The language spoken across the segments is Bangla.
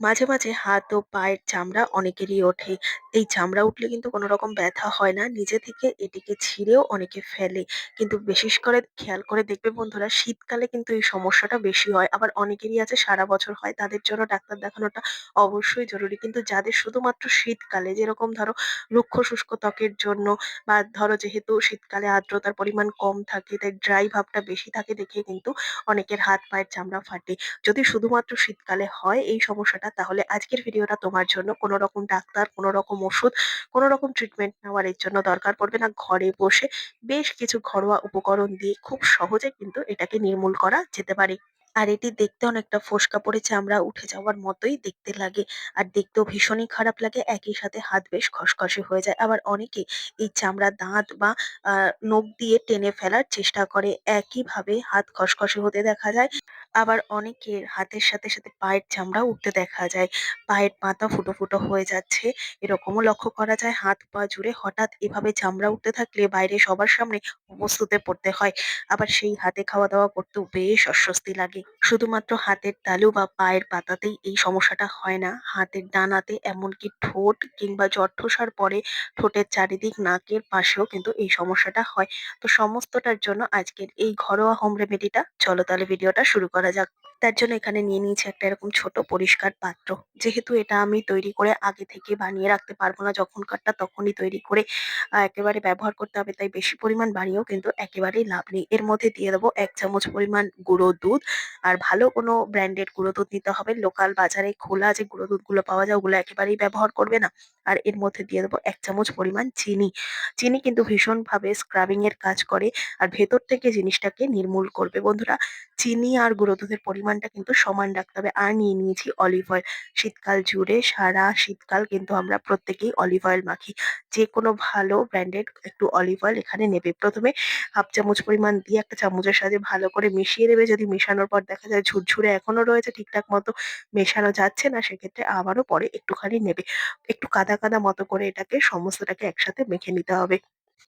মাঝে, মাঝে হাত ও পায়ের চামড়া অনেকেরই ওঠে। এই চামড়া উঠলে কিন্তু কোনো রকম ব্যথা হয় না। নিজে থেকে এটিকে ছিঁড়েও অনেকে ফেলে। কিন্তু বিশেষ করে খেয়াল করে দেখবে বন্ধুরা শীতকালে কিন্তু এই সমস্যাটা বেশি হয়। আবার অনেকেরই আছে সারা বছর হয়। তাদের জন্য ডাক্তার দেখানোটা অবশ্যই জরুরি। কিন্তু যাদের শুধুমাত্র শীতকালে যেরকম ধরো রুক্ষ শুষ্ক ত্বকের জন্য বা ধরো যেহেতু শীতকালে আর্দ্রতার পরিমাণ কম থাকে তাই ড্রাই ভাবটা বেশি থাকে দেখে কিন্তু অনেকের হাত পায়ের চামড়া ফাটে। যদি শুধুমাত্র শীতকালে হয় এই সমস্যাটা তাহলে আজকের ভিডিওটা তোমার জন্য কোনো রকম ডাক্তার কোনো রকম ওষুধ কোনো রকম ট্রিটমেন্ট নেওয়ার এর জন্য দরকার পড়বে না। ঘরে বসে বেশ কিছু ঘরোয়া উপকরণ দিয়ে খুব সহজে কিন্তু এটাকে নির্মূল করা যেতে পারে। আর এটি দেখতে অনেকটা ফোস্কা পড়ে চামড়া উঠে যাওয়ার মতোই দেখতে লাগে। আর দেখতেও ভীষণই খারাপ লাগে, একই সাথে হাত বেশ খসখসে হয়ে যায়। আবার অনেকে এই চামড়া দাঁত বা নখ দিয়ে টেনে ফেলার চেষ্টা করে, একইভাবে হাত খসখসে হতে দেখা যায়। আবার অনেকের হাতের সাথে সাথে পায়ের চামড়া উঠতে দেখা যায়। পায়ের পাতা ফুটো ফুটো হয়ে যাচ্ছে, এরকমও লক্ষ্য করা যায়। হাত পা জুড়ে হঠাৎ এভাবে চামড়া উঠতে থাকলে বাইরে সবার সামনে অবস্থাতে পড়তে হয়। আবার সেই হাতে খাওয়া দাওয়া করতেও বেশ অস্বস্তি লাগে। শুধুমাত্র হাতের তালু বা পায়ের পাতাতেই এই সমস্যাটা হয় না। হাতের ডানাতে এমনকি ঠোঁট কিংবা জঠোসার পরে ঠোঁটের চারিদিক নাকের পাশেও কিন্তু এই সমস্যাটা হয়। তো সমস্তটার জন্য আজকের এই ঘরোয়া হোম রেমেডিটা চলো তাহলে ভিডিওটা শুরু করা যাক। তার জন্য এখানে নিয়ে নিয়েছি একটা এরকম ছোট পরিষ্কার পাত্র। যেহেতু এটা আমি তৈরি করে আগে থেকে বানিয়ে রাখতে পারব না যখনকারটা তখনই তৈরি করে একেবারে ব্যবহার করতে হবে, তাই বেশি পরিমাণ বানিয়েও কিন্তু একেবারেই লাভ নেই। এর মধ্যে দিয়ে দেবো এক চামচ পরিমাণ গুঁড়ো দুধ আর ভালো কোনো ব্র্যান্ডেড গুঁড়ো দুধ নিতে হবে। লোকাল বাজারে খোলা যে গুঁড়ো দুধগুলো পাওয়া যায়, ওগুলো একেবারেই ব্যবহার করবে না। আর এর মধ্যে দিয়ে দেবো এক চামচ পরিমাণ চিনি। চিনি কিন্তু ভীষণভাবে স্ক্রাবিং এর কাজ করে আর ভেতর থেকে জিনিসটাকে নির্মূল করবে। বন্ধুরা, চিনি আর গুঁড়ো দুধের পরিমাণটা কিন্তু সমান রাখতে হবে। আর নিয়ে নিয়েছি অলিভ অয়েল শীতকাল জুড়ে সারা শীতকাল কিন্তু আমরা প্রত্যেকেই অলিভ অয়েল মাখি। যে কোনো ভালো ব্র্যান্ডেড একটু অলিভ অয়েল এখানে নেবে। প্রথমে হাফ চামচ পরিমাণ দিয়ে একটা চামচের সাথে ভালো করে মিশিয়ে দেবে যদি মেশানোর পর দেখা যায় ঝুরঝুরে এখনও রয়েছে ঠিকঠাক মতো, মেশানো যাচ্ছে না, সেক্ষেত্রে আবারও পরে একটুখানি নেবে। একটু কাদা কাদা মতো করে এটাকে সমস্তটাকে একসাথে মেখে নিতে হবে।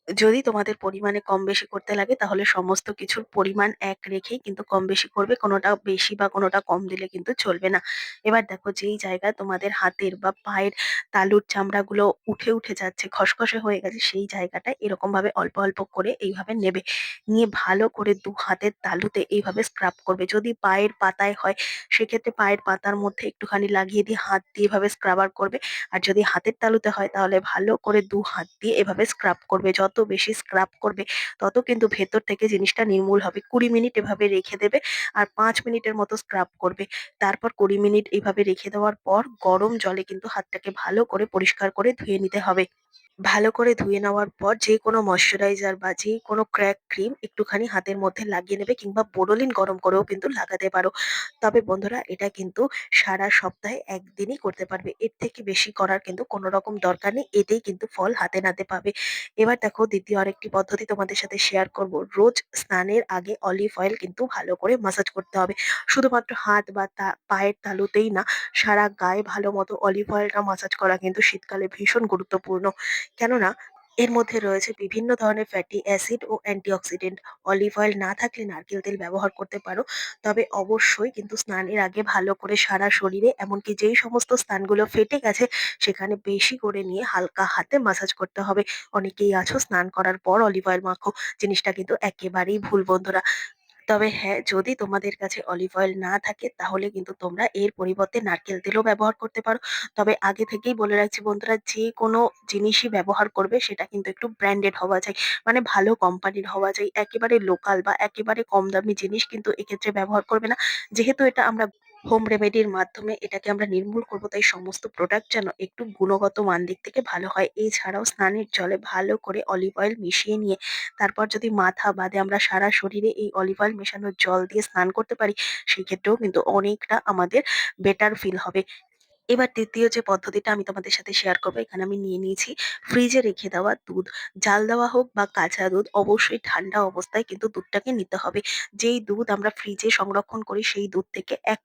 যদি তোমাদের পরিমাণে কম বেশি করতে লাগে, তাহলে সমস্ত কিছুর পরিমাণ এক রেখেই কিন্তু কম বেশি করবে, কোনোটা বেশি বা কোনোটা কম দিলে কিন্তু চলবে না। এবার দেখো যেই জায়গায় তোমাদের হাতের বা পায়ের তালুর চামড়াগুলো উঠে উঠে যাচ্ছে, খসখসে হয়ে গেছে, সেই জায়গাটা এরকম ভাবে অল্প অল্প করে এইভাবে নেবে। নিয়ে ভালো করে দু হাতের তালুতে এইভাবে স্ক্রাব করবে। যদি পায়ের পাতায় হয়, সেক্ষেত্রে পায়ের পাতার মধ্যে একটুখানি লাগিয়ে দিয়ে হাত দিয়ে এভাবে স্ক্রাবার করবে। আর যদি হাতের তালুতে হয়, তাহলে ভালো করে দু হাত দিয়ে এভাবে স্ক্রাব করবে। যত বেশি স্ক্রাব করবে, তত কিন্তু ভেতর থেকে জিনিসটা নির্মূল হবে। কুড়ি মিনিট এভাবে রেখে দেবে আর পাঁচ মিনিটের মতো স্ক্রাব করবে। তারপর কুড়ি মিনিট এভাবে রেখে দেওয়ার পর গরম জলে কিন্তু হাতটাকে ভালো করে পরিষ্কার করে ধুয়ে নিতে হবে। ভালো করে ধুয়ে নেওয়ার পর যে কোনো ময়শ্চারাইজার বা যে কোনো ক্র্যাক ক্রিম একটুখানি হাতের মধ্যে লাগিয়ে নেবে কিংবা বোরোলিন গরম করেও কিন্তু লাগাতে পারো। তবে বন্ধুরা, এটা কিন্তু সারা সপ্তাহে একদিনই করতে পারবে। এর থেকে বেশি করার কিন্তু কোনো রকম দরকার নেই। এতেই কিন্তু ফল হাতে নাতে পাবে। এবার দেখো, দ্বিতীয় আরেকটি পদ্ধতি তোমাদের সাথে শেয়ার করব। রোজ স্নানের আগে অলিভ অয়েল কিন্তু ভালো করে মাসাজ করতে হবে। শুধুমাত্র হাত বা পায়ের তালুতেই না, সারা গায়ে ভালো মতো অলিভ অয়েলটা মাসাজ করা কিন্তু শীতকালে ভীষণ গুরুত্বপূর্ণ। কেননা, এর মধ্যে রয়েছে বিভিন্ন ধরনের ফ্যাটি অ্যাসিড ও অ্যান্টিঅক্সিডেন্ট অলিভ অয়েল না থাকলে নারকেল তেল ব্যবহার করতে পারো। তবে অবশ্যই কিন্তু স্নানের আগে ভালো করে সারা শরীরে, এমনকি যেই সমস্ত স্থানগুলো ফেটে গেছে, সেখানে বেশি করে নিয়ে হালকা হাতে মাসাজ করতে হবে। অনেকেই আছো স্নান করার পর অলিভ অয়েল মাখো। জিনিসটা কিন্তু একেবারেই ভুল, বন্ধুরা। তবে হ্যাঁ যদি তোমাদের কাছে অলিভ অয়েল না থাকে, তাহলে কিন্তু তোমরা এর পরিবর্তে নারকেল তেলও ব্যবহার করতে পারো। তবে আগে থেকেই বলে রাখছি বন্ধুরা, যে কোনো জিনিসই ব্যবহার করবে, সেটা কিন্তু একটু ব্র্যান্ডেড হওয়া চাই মানে ভালো কোম্পানির হওয়া চাই একেবারে লোকাল বা একেবারে কম দামি জিনিস কিন্তু এক্ষেত্রে ব্যবহার করবে না। যেহেতু এটা আমরা হোম রেমেডির মাধ্যমে এটাকে আমরা নির্মূল করব। তাই সমস্ত প্রোডাক্ট যেন একটু গুণগত মান দিক থেকে ভালো হয়। এছাড়াও স্নানের জলে ভালো করে অলিভ অয়েল মিশিয়ে নিয়ে, তারপর যদি মাথা বাদে আমরা সারা শরীরে এই অলিভ অয়েল মেশানো জল দিয়ে স্নান করতে পারি সেক্ষেত্রেও কিন্তু অনেকটা আমাদের বেটার ফিল হবে। এবার তৃতীয় যে পদ্ধতিটা আমি তোমাদের সাথে শেয়ার করব, এখানে আমি নিয়ে নিয়েছি ফ্রিজে রেখে দেওয়া দুধ। জাল দেওয়া হোক বা কাঁচা দুধ, অবশ্যই ঠান্ডা অবস্থায় কিন্তু দুধটাকে নিতে হবে। যেই দুধ আমরা ফ্রিজে সংরক্ষণ করি, সেই দুধ থেকে এক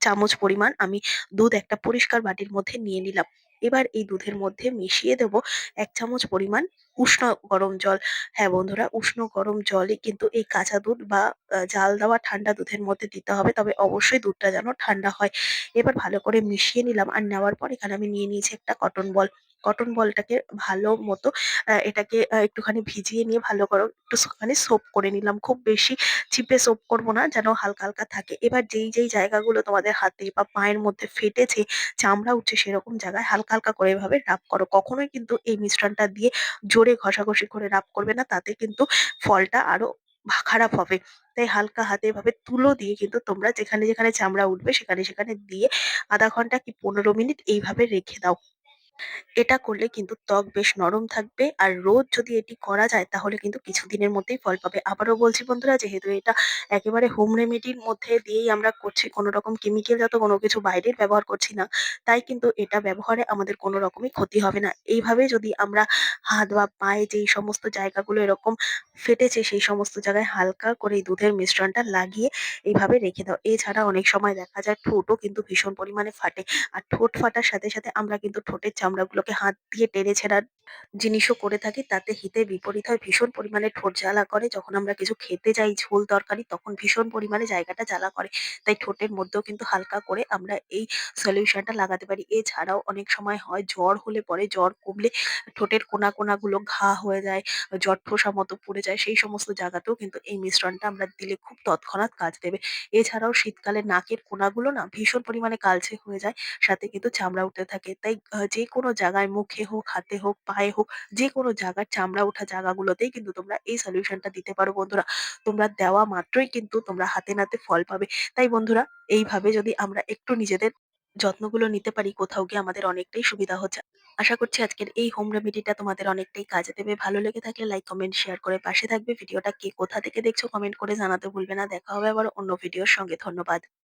চামচ পরিমাণ আমি দুধ একটা পরিষ্কার বাটির মধ্যে নিয়ে নিলাম এবার এই দুধের মধ্যে মিশিয়ে দেব এক চামচ পরিমাণ উষ্ণ গরম জল হ্যাঁ বন্ধুরা, উষ্ণ গরম জলই কিন্তু এই কাঁচা দুধ বা জাল দেওয়া ঠান্ডা দুধের মধ্যে দিতে হবে। তবে অবশ্যই দুধটা যেন ঠান্ডা হয়। এবার ভালো করে মিশিয়ে নিলাম আর নেওয়ার পর এখানে আমি নিয়ে নিয়েছি একটা কটন বল। কটন বলটাকে ভালো মতো এটাকে একটুখানি ভিজিয়ে নিয়ে ভালো করে একটুখানি সোপ করে নিলাম। খুব বেশি চিপে সোপ করব না যেন হালকা, হালকা থাকে। এবার যেই, যেই জায়গাগুলো তোমাদের হাতে বা পায়ের মধ্যে ফেটেছে, চামড়া উঠছে সেরকম জায়গায় হালকা, হালকা করে এভাবে রাব করো। কখনোই কিন্তু এই মিশ্রণটা দিয়ে জোরে ঘষাঘষি করে রাব করবে না। তাতে কিন্তু ফলটা আরও খারাপ হবে। তাই হালকা হাতে এভাবে তুলো দিয়ে কিন্তু তোমরা যেখানে, যেখানে চামড়া উঠবে সেখানে, সেখানে দিয়ে আধা ঘণ্টা কি ১৫ মিনিট এইভাবে রেখে দাও। এটা করলে কিন্তু ত্বক বেশ নরম থাকবে। আর রোজ যদি এটি করা যায় তাহলে কিন্তু কিছুদিনের মধ্যেই ফল পাবে। আবারও বলছি বন্ধুরা যেহেতু এটা একেবারে হোম রেমেডির মধ্যে দিয়েই আমরা করছি কোনো রকম কেমিক্যাল জাত কোনো কিছু বাইরের ব্যবহার করছি না। তাই কিন্তু এটা ব্যবহারে আমাদের কোনো রকমই ক্ষতি হবে না। এইভাবে যদি আমরা হাত বা পায়ে যেই সমস্ত জায়গাগুলো এরকম ফেটেছে সেই সমস্ত জায়গায় হালকা করে এই দুধের মিশ্রণটা লাগিয়ে এইভাবে রেখে দাও। এছাড়া অনেক সময় দেখা যায় ঠোঁটও কিন্তু ভীষণ পরিমাণে ফাটে। আর ঠোঁট ফাটার সাথে, সাথে আমরা কিন্তু ঠোঁটের চামড়াগুলোকে হাত দিয়ে টেনে ছেঁড়ার জিনিসও করে থাকি। তাতে হিতে বিপরীত হয়। ভীষণ পরিমাণে ঠোঁট জ্বালা করে। যখন আমরা কিছু খেতে যাই ঝোল তরকারি তখন ভীষণ পরিমাণে জায়গাটা জ্বালা করে। তাই ঠোঁটের মধ্যেও কিন্তু হালকা করে আমরা এই সলিউশনটা লাগাতে পারি। এছাড়াও অনেক সময় হয় জ্বর হলে পরে জ্বর কমলে ঠোঁটের কোনা, কোনাগুলো ঘা হয়ে যায়, জ্বর জটফোসা মতো পুড়ে যায়। সেই সমস্ত জায়গাতেও কিন্তু এই মিশ্রণটা আমরা দিলে খুব তৎক্ষণাৎ কাজ দেবে। এছাড়াও শীতকালে নাকের কোনাগুলো না ভীষণ পরিমাণে কালচে হয়ে যায়। সাথে কিন্তু চামড়া উঠতে থাকে। তাই আ যেকোনো জায়গায় মুখে হোক, হাতে হোক, পায়ে হোক যেকোনো জায়গার চামড়া ওঠা জায়গাগুলোতেই কিন্তু তোমরা এই সলিউশনটা দিতে পারো বন্ধুরা। তোমরা দেওয়া মাত্রই কিন্তু তোমরা হাতে নাতে ফল পাবে। তাই বন্ধুরা এইভাবে যদি আমরা একটু নিজেদের যত্নগুলো নিতে পারি কোথাও গিয়ে আমাদের অনেকটাই সুবিধা হচ্ছে। আশা করছি আজকের এই হোম রেমেডিটা তোমাদের অনেকটাই কাজে দেবে। ভালো লেগে থাকলে লাইক, কমেন্ট, শেয়ার করে পাশে থাকবে। ভিডিওটা কে কোথা থেকে দেখছ কমেন্ট করে জানাতে ভুলবে না। দেখা হবে আবার অন্য ভিডিওর সঙ্গে। ধন্যবাদ।